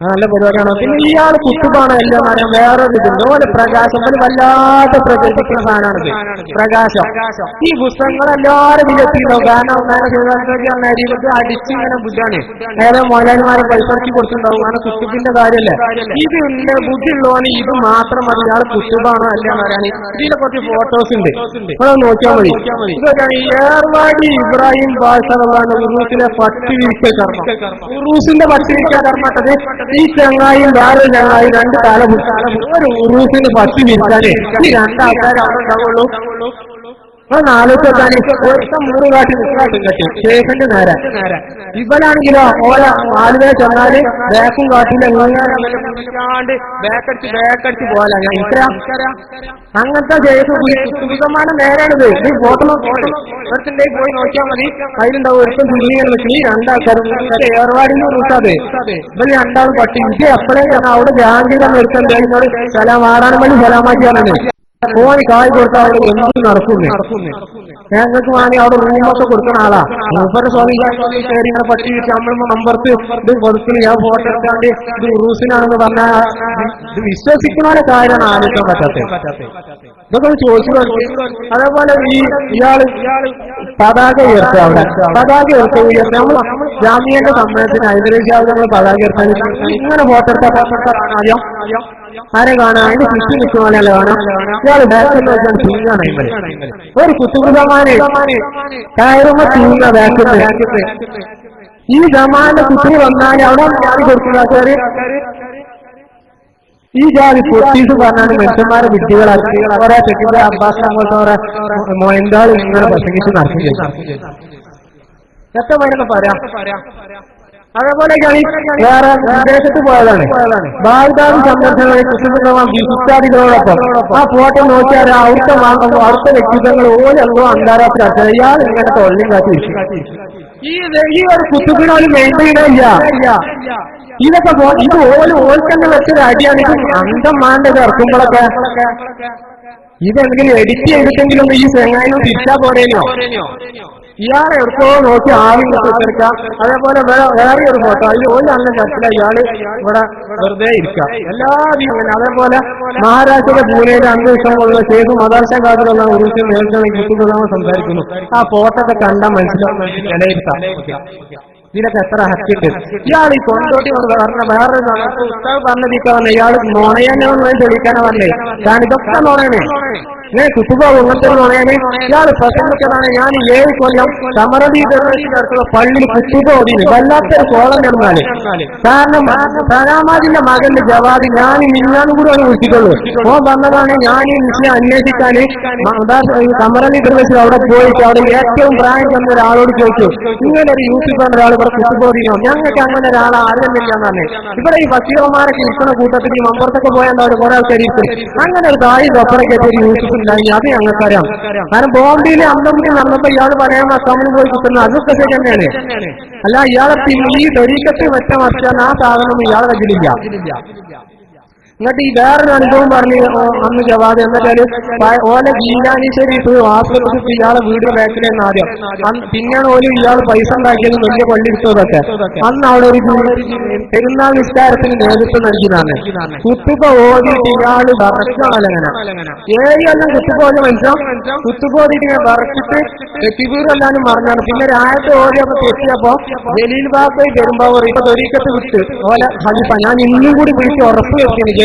നല്ല പരിപാടിയാണോ. പിന്നെ ഇയാൾ കുത്തുപാണ് എല്ലാം പറയാം വേറൊരു ഇതുണ്ട്. ഓരോ പ്രകാശം ഒരു വല്ലാതെ പ്രചരിപ്പിക്കുന്ന സാധനമാണിത്. പ്രകാശം. ഈ പുസ്തകങ്ങൾ എല്ലാവരും വിജയിച്ചിട്ടുണ്ടോ കാരണം നേരിട്ട് അടിച്ച് ഇങ്ങനെ ബുദ്ധിയാണ്. നേരെ മോലാലിമാരെ പൈസക്കി കൊടുത്തിട്ടുണ്ടാവും. കാരണം കുത്തുബിന്റെ കാര്യമല്ലേ? ഇത് ഉണ്ട് ബുദ്ധിയുള്ളവന് ഇത് മാത്രം മതി. ഇയാൾ കുത്തുബാണോ അല്ല പറയാൻ ഇതിലെ കുറച്ച് ഫോട്ടോസ് ഉണ്ട്. അതൊന്ന് നോക്കിയാൽ മതി. ഏർവാടി ഇബ്രാഹിം ബാഷ ഉറൂസിലെ പട്ടി വീഴ്ച കർമ്മം ഉറൂസിന്റെ പട്ടി വീഴ്ച കർമ്മട്ടത് ഈ ചങ്ങായും വേറെ ചങ്ങായും രണ്ട് പിടിച്ച് ഒരു ഉറൂസിന് പത്ത് വിരിച്ചാലേ? ഈ രണ്ടാൾക്കാർ അവിടെ ഉണ്ടാവുള്ളൂ? ഒരുത്തം മൂന്ന് പ്രാവശ്യം കെട്ടി. ശേഷന്റെ നേരെ. ഇവനാണെങ്കിലോ ഓരോ ആലുവ ചെന്നാൽ ബാക്കും കാട്ടില്ല ബാക്കടിച്ച് ബാക്കടിച്ച് പോകാല ഞാൻ ഇത്ര അങ്ങനത്തെ ജയസുഖമാണ് നേരാണിത് ഈ ഫോട്ടോ ഒരുത്തിന്റെ പോയി നോക്കിയാൽ മതി. അതിലുണ്ടാവും ഒരുത്തം തുല്ലിങ്ങനെ വെച്ച് രണ്ടാൾക്കാരും ഏർവാടിന്ന് വിളിക്കാതെ ഇവർ രണ്ടാളും പട്ടി. ഇത് എപ്പോഴേ അവിടെ ജാഗ്രത നിർത്തണ്ട എന്നോട് സലാം ആറാണ് മണി സലാമാക്കിയാണ് പോയി കായ് കൊടുത്താൽ അവിടെ എന്തും നടക്കുന്നേ. ഞങ്ങൾക്ക് വേണമെങ്കിൽ അവിടെ റൂമൊക്കെ കൊടുക്കുന്ന ആളാ. മൂപ്പര സ്വാമി കയറി ഇങ്ങനെ പട്ടി വെച്ച് നമ്മൾ നമ്പർക്ക് ഇത് കൊടുക്കുന്നു ഞാൻ ഫോട്ടോ എടുക്കാണ്ട് ഇത് റൂസിനാണെന്ന് പറഞ്ഞാൽ ഇത് വിശ്വസിക്കുന്ന കാര്യമാണ് ആലോചിക്കാൻ പറ്റാത്തത്. ഇതൊക്കെ ചോദിച്ചു അതേപോലെ ഈ ഇയാൾ പതാക ഉയർത്തുക അവിടെ. പതാക ഉയർത്തുക. ഉയർത്തുക നമ്മൾ ജാമ്യന്റെ സമ്മേളനത്തിന് ഹൈദരാബാദ് നമ്മൾ പതാക ഉയർത്താൻ ഇങ്ങനെ ഫോട്ടോ എടുത്താൽ ആദ്യം ആരെ കാണാൻ അതിന്റെ ശിഷ്യ നിൽക്കുവാനല്ല കാണാം. ഇയാൾ ബാക്കിൽ വെച്ചാൽ തീങ്ങാണ് ഒരു കുത്തുകൃതമാനെ കയറുമ്പോ തീങ്ങ ബാക്കിൽ ഈ സമാന കുത്തി വന്നാൽ അവിടെ ജാതി കൊടുക്കുന്ന ഈ ജാതി പൊട്ടീസ് പറഞ്ഞാണ് മനുഷ്യന്മാരെ വിദ്യകളാക്കി കുറെ ചെക്കിന്റെ അബ്ബാസ് അങ്ങോട്ട് മൊയന്താൾ ഇങ്ങനെ പ്രസംഗിച്ച് നടത്തി എത്ര മരുന്ന് പറയാം? അതേപോലെ ഞാൻ വേറെ വിദേശത്ത് പോയതാണ്. ബാഗ്ദാദ് സന്ദർശനങ്ങളിൽ കുസുബിറവാൻ വിശിഷ്ടാദികളോടൊപ്പം ആ ഫോട്ടോ നോക്കിയാൽ അവിടുത്തെ അവിടുത്തെ വ്യക്തിത്വങ്ങൾ ഓരോ അന്താരാഷ്ട്ര ഇയാൾ ഇങ്ങനെ തൊള്ളിയും കാട്ടി ഈ ഒരു മെയിന്റെയിൻ ഇല്ല ഇതൊക്കെ ഇത് ഓൽ ഓൽക്കന്നെ വെച്ചൊരു അടിയാണ്. ഇത് അന്തം മാണ്ടത് ഇറക്കുമ്പോഴൊക്കെ ഇതെന്തെങ്കിലും എഡിറ്റ് ചെയ്തിട്ടെങ്കിലും ഈ ചെങ്ങാനും തിരിച്ചാ പോരേനോ? ഇയാളെ എടുത്തോ നോക്കി ആദ്യം എടുക്കാം. അതേപോലെ വേറെ ഒരു ഫോട്ടോ. അതിൽ ഒരു അന്ന ചർച്ചില ഇയാൾ ഇവിടെ വെറുതെ ഇരിക്കാം. എല്ലാ ദിവസവും അതേപോലെ മഹാരാഷ്ട്രയുടെ പൂനെയിലെ അഞ്ച് ശേഖ് മദർശ കാട്ടിലുള്ള ഒരു ദിവസം സംസാരിക്കുന്നു. ആ ഫോട്ടോ ഒക്കെ കണ്ട മനസ്സിലാവും വിലയിരുത്താം ഇതിലൊക്കെ എത്ര ഹക്കിട്ട് ഇയാൾ ഈ കൊണ്ടോട്ടി കൊണ്ട് പറഞ്ഞ വേറെ നടപ്പ് ഉസ്താദ് പറഞ്ഞതിക്കാ പറഞ്ഞ ഇയാൾ നുണയനെ തെളിയിക്കാനാ പറഞ്ഞേ. ഞാൻ ഇതൊക്കെ നുണയനെ ഞാൻ കുത്തുപോകും ഇങ്ങനത്തെ പറയണേ ഞാൻ പ്രസംഗിച്ചതാണ്. ഞാൻ ഏഴ് കൊല്ലം സമരതി അടുത്തുള്ള പള്ളിയിൽ കുത്തുപോകുന്നു വല്ലാത്തൊരു കോളം നടന്നാൽ. കാരണം സലാമാജിന്റെ മകന്റെ ജവാദി ഞാൻ മിന്നാനും കൂടെ വിളിച്ചിട്ടുള്ളൂ. ഓ വന്നതാണ് ഞാൻ ഈ വിഷയം അന്വേഷിക്കാൻ സമരതി ജനറേഷൻ അവിടെ പോയിട്ട് അവിടെ ഏറ്റവും പ്രായം ചെന്ന ഒരാളോട് ചോദിച്ചു. ഇങ്ങനെ ഒരു യൂട്യൂബർ ഒരാൾ ഇവിടെ കുത്തുപോടിയോ ഞങ്ങൾക്ക് അങ്ങനെ ഒരാൾ ആരുമില്ലെന്ന് എന്നാണ് ഇവിടെ ഈ ബഷീറന്മാരൊക്കെ ഇരിക്കുന്ന കൂട്ടത്തിൽ ഈ മമ്പുറത്തൊക്കെ പോയാൽ അവർ കുറെ ആൾക്കാർ അങ്ങനെ ഒരു താഴെ ഒപ്പറൊക്കെ യൂട്യൂബ് ഉണ്ടായി അത് ഞങ്ങൾക്കറിയാം കാരണം ബോംബെയിലെ അന്തമുടി നടന്നപ്പോ ഇയാൾ പറയാൻ അസാമിന് പോയി കിട്ടുന്ന അതൊക്കെ തന്നെയാണ്. അല്ല ഇയാളെ പിന്നെ ഈ തൊരീക്കത്ത് വെച്ച മറിച്ചാൽ ആ സാധനം ഇയാളെ കയ്യിലില്ല. എന്നിട്ട് ഈ വേറൊരു അനുഭവം പറഞ്ഞു അന്ന് ജവാദ് പ- ഓലെ ഗീലാനി ശരീഫ് ആസ്വദിച്ച് ഇയാളെ വീട് ബാക്കിലെന്ന് ആദ്യം. പിന്നെയാണ് ഓൽ ഇയാൾ പൈസ ഉണ്ടാക്കിയത് വലിയ പള്ളി എടുത്തതൊക്കെ. അന്ന് അവിടെ ഒരു പെരുന്നാൾ നിസ്കാരത്തിന് നേതൃത്വം നൽകിയതാണ്. കുത്തുപ്പ ഓടിയിട്ട് ഇയാൾ വറക്കാണല്ലങ്ങനെ ഏഴ് കൊല്ലം കുത്തുപ്പ ഓടി മനസ്സിലാവും ഞാൻ വറച്ചിട്ട് തെറ്റിവീറെല്ലാനും മറിഞ്ഞാണ് പിന്നെ രാജ്യത്ത് ഓടിയപ്പോ തെറ്റിയപ്പോ ജലീൽ ബാബായി വരുമ്പോ ഇപ്പൊ തൊരീക്കത്ത് വിട്ട് ഓലെ ഹലിഫ ഞാൻ ഇന്നും കൂടി വിളിച്ച് ഉറപ്പ്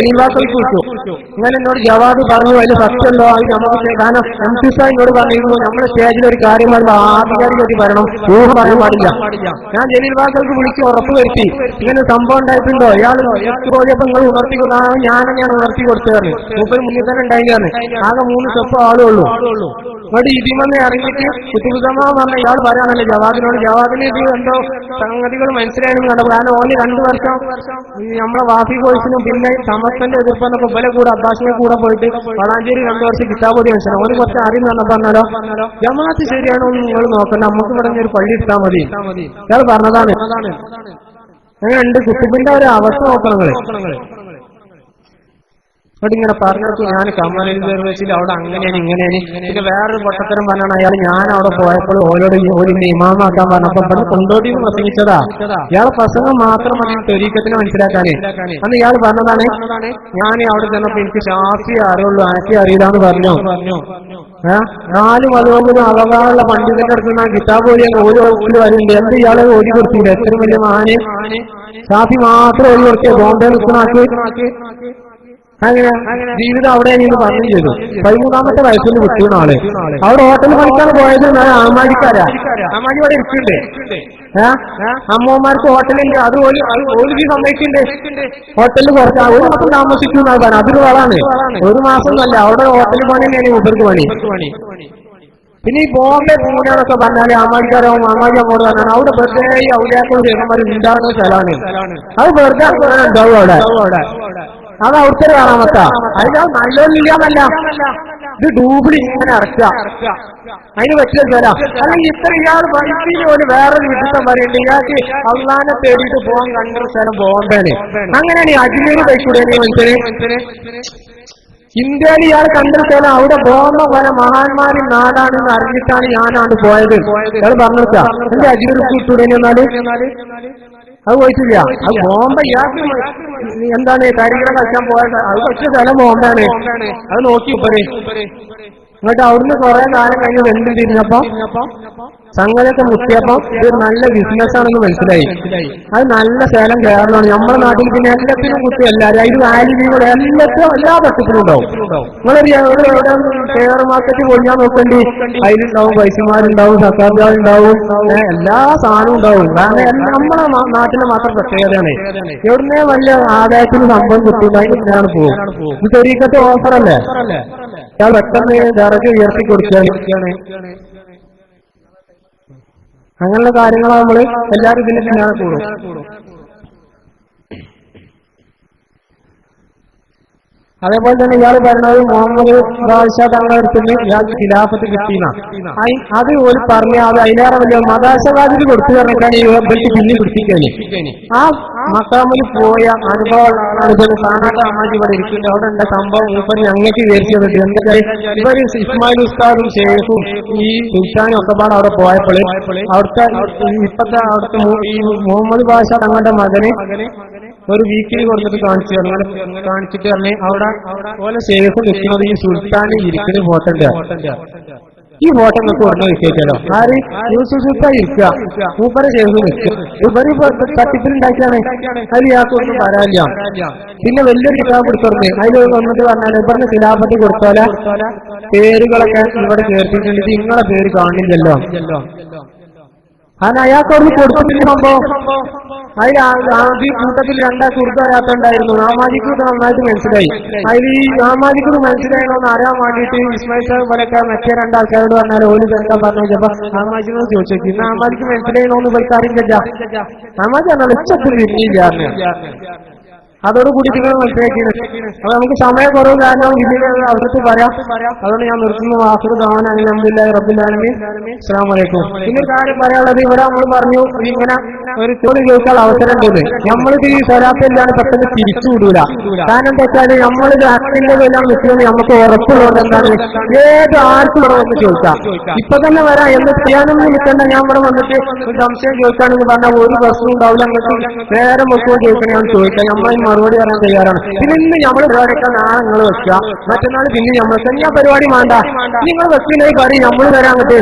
Tem lá aquele. വിട്ടു ഇങ്ങനെ എന്നോട് ജവാബ് പറഞ്ഞു അതിന് സത്യമല്ലോ അത് നമുക്ക് കാരണം എം പി സാർ എന്നോട് പറഞ്ഞിരുന്നു നമ്മുടെ സ്റ്റേജിൽ ഒരു കാര്യം പറഞ്ഞു ആധികാരികമായിട്ട് പറയണം ഊഹ പറയാൻ പാടില്ല. ഞാൻ ജലീൽ ബാബായിക്ക് വിളിച്ച് ഉറപ്പ് വരുത്തി. ഇങ്ങനെ സംഭവം ഉണ്ടായിട്ടുണ്ടോ? ഇയാൾ ചോദ്യപ്പോ നിങ്ങൾ ഉണർത്തി കൊടുത്താണ് ഞാൻ ഞാൻ ഉണർത്തി കൊടുത്തതാണ് മുപ്പത് മുന്നിൽ തന്നെ ഉണ്ടായിരുന്നു ആകെ മൂന്ന് സ്റ്റെപ്പ് ആളേ ഉള്ളൂ. ഇവിടെ ഇതിമെന്ന് ഇറങ്ങിയിട്ട് കുത്തുബുദ്ധമാ പറഞ്ഞ ഇയാൾ പറയാനല്ലേ ജവാബിനോട്. ജവാബിന് ഇത് എന്തോ സംഗതികൾ മനസ്സിലായാലും കണ്ടു കാരണം ഓന് രണ്ടു വർഷം നമ്മളെ വാഫി കോഴ്സിനും പിന്നെ സമസ്തന്റെ എതിർപ്പെന്നൊക്കെ ബല കൂടെ അബ്ബാസിന്റെ കൂടെ പോയിട്ട് വളാഞ്ചേരി രണ്ടു വർഷം കിതാബോധി മനസ്സിലാവും അവന് കുറച്ച് അറിയും തന്നെ പറഞ്ഞാലോ ജമാഅത്ത് ശരിയാണോ നിങ്ങൾ നോക്കണ്ട. നമുക്ക് ഇവിടെ ഒരു പള്ളി ഇട്ടാൽ മതി. ഇയാൾ പറഞ്ഞതാണ്. ഞങ്ങൾ രണ്ട് കുത്തുബിന്റെ ഒരു അവസ്ഥ നോക്കണം എന്നിട്ട് ഇങ്ങനെ പറഞ്ഞിട്ട് ഞാൻ കമ്മലിൽ വെച്ചിട്ട് അവിടെ അങ്ങനെയാണ് ഇങ്ങനെയാണ്. പിന്നെ വേറൊരു പൊട്ടത്തരം പറഞ്ഞാണ് അയാൾ ഞാൻ അവിടെ പോയപ്പോൾ ഓരോട് ഓരോ ഇമാമാക്കാൻ പറഞ്ഞപ്പോ ഇവിടെ കൊണ്ടോട്ടി പ്രസംഗിച്ചതാ. ഇയാളെ പ്രസംഗം മാത്രം മതി തെരീക്കത്തിന് മനസ്സിലാക്കാനേ. അന്ന് ഇയാൾ പറഞ്ഞതാണ് ഞാൻ അവിടെ ചെന്നപ്പോ എനിക്ക് ശാസ്ത്രി അറിയുള്ളൂ ആശയ അറിയില്ലാന്ന് പറഞ്ഞു? നാല് അവകാരമുള്ള അവകാശമുള്ള പണ്ഡിതന്റെ അടുത്ത് നിന്ന് കിതാബ് ഓടിയാൽ ഓരോ വരുന്നുണ്ട്. എന്ത് ഇയാളെ ഓടി കൊടുത്തില്ല എത്ര വലിയ മാന് ഷാഫി മാത്രം ഓടി കൊടുക്കുക ബോംബെ നിൽക്കണാക്കി അങ്ങനെ ജീവിതം അവിടെ നിന്ന് പറഞ്ഞു ചെയ്തു പതിമൂന്നാമത്തെ വയസ്സിൽ വിട്ടുന്ന ആൾ അവിടെ ഹോട്ടലിൽ പണിക്കാൻ പോയത് ഞാൻ ആമാടിക്കാരാ ആമാടി ഇവിടെ ഇരിക്കുന്നുണ്ട്. അമ്മമാർക്ക് ഹോട്ടലില്ല അത് ഒരു സമ്മതിക്കുന്നുണ്ട് ഹോട്ടലിൽ കുറച്ച് ഒരു മാസം താമസിക്കുന്ന ആൾക്കാർ അതൊരു വളാണ് ഒരു മാസം അല്ല അവിടെ ഹോട്ടലിൽ പണി തന്നെയാണ് ഉപർക്ക് പണി. പിന്നെ ഈ ബോംബെ പൂനെന്നൊക്കെ പറഞ്ഞാൽ അമ്മാടിക്കാരോ അമ്മാടി അങ്ങോട്ട് പറഞ്ഞാൽ അവിടെ വെറുതെ ഈ ഔലിയാക്കളും ചേട്ടന്മാർ ഉണ്ടാകുന്ന സ്ഥലമാണ്. അത് വെറുതെ ഉണ്ടാവും അവിടെ. അത് അവിടുത്തെ കാണാമത്ത അതിന് നല്ലൊന്നില്ലാന്നല്ല ഇത് ഡൂബിളി ഇങ്ങനെ ഇറക്കുക അതിന് പറ്റിയ സ്ഥലം അല്ലെങ്കിൽ ഇത്ര ഇയാൾ വൈദ്യുതി ഒരു വേറൊരു വിശുദ്ധം പറയുന്നുണ്ട്. ഇയാൾക്ക് അള്ളാനെ തേടിയിട്ട് പോകാൻ കണ്ടൊരു സ്ഥലം ബോംബെയാണ് അങ്ങനെയാണ് ഈ അജ്മീർ പോയിക്കൂടെ മനുഷ്യന് ഇന്ത്യയിൽ ഇയാൾ കണ്ട അവിടെ ബോംബ പല മഹാന്മാരും നാടാണെന്ന് അറിഞ്ഞിട്ടാണ് ഞാനാണ് പോയത്. ഇയാൾ പറഞ്ഞിട്ടാ എന്റെ അജിബിൽ കിട്ടൂടെ എന്നാൽ അത് പോയിട്ടില്ല. അത് ബോംബ എന്താണ് കാര്യങ്ങളൊക്കെ കളിക്കാൻ പോയത്? അത് പക്ഷേ സ്ഥലം ബോംബാണ് അത് നോക്കി ഇപ്പറേ. എന്നിട്ട് അവിടുന്ന് കുറെ കാലം കഴിഞ്ഞ് വെന്ത് തിരിഞ്ഞപ്പോ സംഗതിയൊക്കെ മുട്ടിയപ്പോ ഇത് നല്ല ബിസിനസ് ആണെന്ന് മനസ്സിലായി. അത് നല്ല സ്ഥലം കേരളമാണ്. നമ്മുടെ നാട്ടിൽ പിന്നെ എല്ലാത്തിനും കുത്തി എല്ലാവരും വാല്യൂ കൂടെ എല്ലാത്തിനും എല്ലാ പക്ഷത്തിനും ഉണ്ടാവും. നിങ്ങളൊരു എവിടെ ഷെയർ മാർക്കറ്റ് പൊളിഞ്ഞാൽ നോക്കണ്ടി. അതിലുണ്ടാവും പൈസമാരുണ്ടാവും സർക്കാരുകാരുണ്ടാവും എല്ലാ സാധനവും ഉണ്ടാവും. കാരണം നമ്മുടെ നാട്ടിലെ മാത്രം പ്രത്യേകതയാണ്. എവിടുന്നേ വലിയ ആദായത്തിന് സംഭവം കിട്ടുന്ന അതിന് പോകും ഇത് തെരീക്കത്തെ ഓഫർ അല്ലേ? ഞാൻ പെട്ടെന്ന് ദർജ ഉയർത്തി കൊടുക്കുകയാണ്. അങ്ങനെയുള്ള കാര്യങ്ങളാണ് നമ്മൾ എല്ലാവരും ഇതിന്റെ പിന്നാലെ കൂടും. അതേപോലെ തന്നെ ഇയാൾ പറയുന്നത് മുഹമ്മദ് ബാദ്ഷാ തങ്ങളുടെ അടുത്ത് ഇയാൾക്ക് ഖിലാഫത്ത് കിട്ടിയെന്ന അത് ഒരു പറഞ്ഞ അത് അതിലേറെ വലിയ മതാശവാദിക്ക് കൊടുത്തു പറഞ്ഞിട്ടാണ് ഈ ഇവർക്ക് പിന്നെ പിടിപ്പിക്കൽ ആ മക്കാമിൽ പോയ അനുഭവം അമ്മാജി ഇവിടെ ഇരിക്കുന്നത് അവിടെ എന്റെ സംഭവം? ഇവർ ഞങ്ങൾക്ക് വിചാരിച്ചത് എന്തൊക്കെ ഇവർ ഇസ്മായിൽ ഉസ്താദും ഷേഖും ഈ സുൽത്താനും ഒക്കെ പാടെ അവിടെ പോയപ്പോൾ അവിടുത്തെ ഇപ്പത്തെ അവിടുത്തെ ഈ മുഹമ്മദ് ബാഷ തങ്ങളുടെ മകന് ഒരു വീക്കിലി കൊടുത്തിട്ട് കാണിച്ചു അങ്ങനെ കാണിച്ചിട്ട് പറഞ്ഞ് അവിടെ പോലെ ഷേഖ് നിൽക്കുന്നത് ഈ സുൽത്താൻ ഇരിക്കുന്ന ഹോട്ടലിന്റെ ഈ ഫോട്ടോ നിങ്ങൾക്ക് ഉടനെ ആര്? യൂസുഫ് സുൽത്താൻ ഇരിക്കുക. മൂപ്പര ഷേഖ് നിൽക്കുക. ഇവർ തട്ടിപ്പിലുണ്ടാക്കിയാണ് അതിൽ ഇയാൾക്കൊന്നും വരാനില്ല. പിന്നെ വലിയൊരു കിതാബ് കൊടുത്തോർന്ന് അതിൽ വന്നിട്ട് പറഞ്ഞാൽ ഇവരുടെ കിതാബത്തിൽ കൊടുത്താല പേരുകളൊക്കെ ഇവിടെ ചേർത്തിട്ടുണ്ട്. നിങ്ങളെ പേര് കാണില്ലല്ലോ. കാരണം അയാൾക്ക് അവിടെ കൊടുത്തിട്ടില്ല സംഭവം? അതിൽ ആദ്യ കൂട്ടത്തിൽ രണ്ടാം സുഹൃത്ത് വരാത്തുണ്ടായിരുന്നു നാമാജിക്കൂട്ട് നന്നായിട്ട് മനസ്സിലായി. അതിൽ ഈ നാമാജിക്കൂട്ട് മനസ്സിലായണമെന്ന് അറിയാൻ വേണ്ടിയിട്ട് ഇസ്മായിൽ സാഹിബ് പോലൊക്കെ മറ്റേ രണ്ടാൾക്കാരോട് പറഞ്ഞാൽ ഓരോ ചെറുക്കാൻ പറഞ്ഞു വെച്ചപ്പോ നാമാജിനോട് ചോദിച്ചു ഇന്ന് സാമാജിക്ക് മനസ്സിലായണമെന്ന് ഇവർക്ക് അറിയില്ല സാമാജിക് എന്നാൽ ഉച്ചത്തിൽ തിരിഞ്ഞില്ല അതോടുകൂടി നിങ്ങൾ മനസ്സിലാക്കിയത്. അപ്പൊ നമുക്ക് സമയക്കുറവ് കാരണം ഇതിന് അവർക്ക് പറയാം. അതുകൊണ്ട് ഞാൻ നിർത്തുന്നു. ആസുഖ ധാവൻ അലഹമില്ല റബ്ബുലാലമി അസ്സാം വലൈക്കും പിന്നെ കാര്യം പറയാനുള്ളത് ഇവിടെ നമ്മൾ പറഞ്ഞു. ഇങ്ങനെ ഒരു ചോദ്യം ചോദിക്കാൻ അവസരം ഉണ്ട് നമ്മളിത് ഈ സ്വരാത്തിലാണ് പെട്ടെന്ന് തിരിച്ചു വിടൂല കാരണം എന്താ വെച്ചാൽ നമ്മളിത് അച്ഛന്റെ എല്ലാം നിൽക്കുന്നത് നമുക്ക് ഉറപ്പുള്ളത് എന്താണ്? ഏത് ആർക്കും ഇവിടെ വന്ന് ചോദിക്കാം. ഇപ്പൊ തന്നെ വരാം. എന്ന് ചെയ്യാനൊന്നും നിൽക്കണ്ട. ഞാൻ ഇവിടെ വന്നിട്ട് ഒരു സംശയം ചോദിക്കാണെന്ന് പറഞ്ഞാൽ ഒരു പ്രശ്നം ഉണ്ടാവില്ല അങ്ങോട്ട് നേരെ മൊത്തം ചോദിക്കണേ ഞാൻ ചോദിക്കാം. നമ്മൾ മറുപടി പറയാൻ തയ്യാറാണ്. പിന്നെ ഇന്ന് നമ്മൾ പരിപാടിയൊക്കെ നാളെ നിങ്ങൾ വെക്കുക. മറ്റന്നാൾ പിന്നെ നമ്മൾ തന്നെ പരിപാടി വേണ്ട നിങ്ങൾ വെക്കില്ലേ പറയും നമ്മൾ വരാൻ അങ്ങോട്ട്?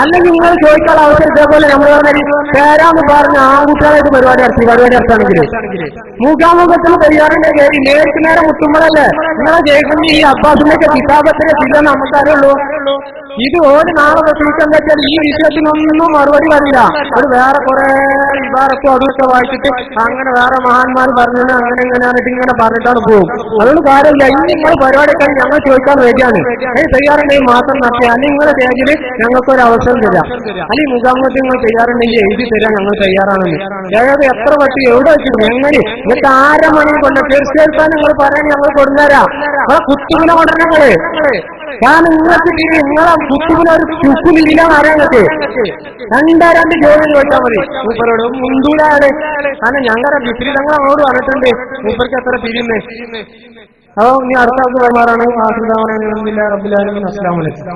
അല്ലെങ്കിൽ നിങ്ങൾ ചോദിക്കാൻ അവസരം ഇതേപോലെ നമ്മൾ പറഞ്ഞാൽ പേരാന്ന് പറഞ്ഞ ആൺകുട്ടികളായിട്ട് പരിപാടി നടത്തി പരിപാടി നടത്താണെങ്കിൽ മൂക്കാമുഖത്തിൽ തയ്യാറിന്റെ കയറി നേരിട്ട് നേരെ മുട്ടുമ്പോഴല്ലേ നിങ്ങളെ ജയിക്കുന്ന ഈ അബ്ബാസിന്റെ കിതാബത്തിന്റെ ചില നമുക്കറിയുള്ളൂ. ഇത് ഒരു നാളെ പ്രസംഗിക്കാൻ വെച്ചാൽ ഈ വിഷയത്തിനൊന്നും മറുപടി വരില്ല. അത് വേറെ കുറെ വിഭാഗത്തും അതൊക്കെ വായിച്ചിട്ട് അങ്ങനെ വേറെ മഹാന്മാർ പറഞ്ഞു അങ്ങനെ ഇങ്ങനെ ഇങ്ങനെ പറഞ്ഞിട്ടാണ് പോകും. അതുകൊണ്ട് കാര്യമില്ല. ഇനി നിങ്ങൾ പരിപാടി കഴിഞ്ഞ് ഞങ്ങൾ ചോദിക്കാൻ റെഡിയാണ് ഏ തയ്യാറുണ്ടെങ്കിൽ മാത്രം നടത്തി അല്ലെങ്കിൽ നിങ്ങളുടെ സ്റ്റേജിൽ ഞങ്ങൾക്ക് ഒരു അവസരം തരാം. അല്ലെങ്കിൽ മുഖാമുഖത്ത് നിങ്ങൾ തയ്യാറുണ്ടെങ്കിൽ എഴുതി തരാൻ ഞങ്ങൾ തയ്യാറാണെന്ന് ഏകദേശം എത്ര പറ്റി എവിടെ വെച്ചിരുന്നു എങ്ങനെ? എന്നിട്ട് ആരമണി കൊണ്ട് തീർച്ചയായിട്ടും നിങ്ങൾ പറയാൻ ഞങ്ങൾ കൊണ്ടുവരാം നിങ്ങളെ കുത്തുവിനെ കൊണ്ടുവരണങ്ങൾ ഞാൻ നിങ്ങൾക്ക് നിങ്ങളെ കുത്തുവിനെ ഒരു അറിയാൻ പറ്റേ രണ്ടാ രണ്ട് ജോലി ചോദിച്ചാൽ മതി. മൂപ്പരോട് മുന്തൂരാണ് കാരണം ഞങ്ങളുടെ വിപരീ ഞങ്ങൾ അങ്ങോട് പറഞ്ഞിട്ടുണ്ട് മൂപ്പർക്ക് എത്ര പിരിയുന്നേ? അപ്പൊ ഇനി അടുത്ത ആൾക്ക് റബ്ബുലാലമീൻ അസ്ലാം വലൈക്കും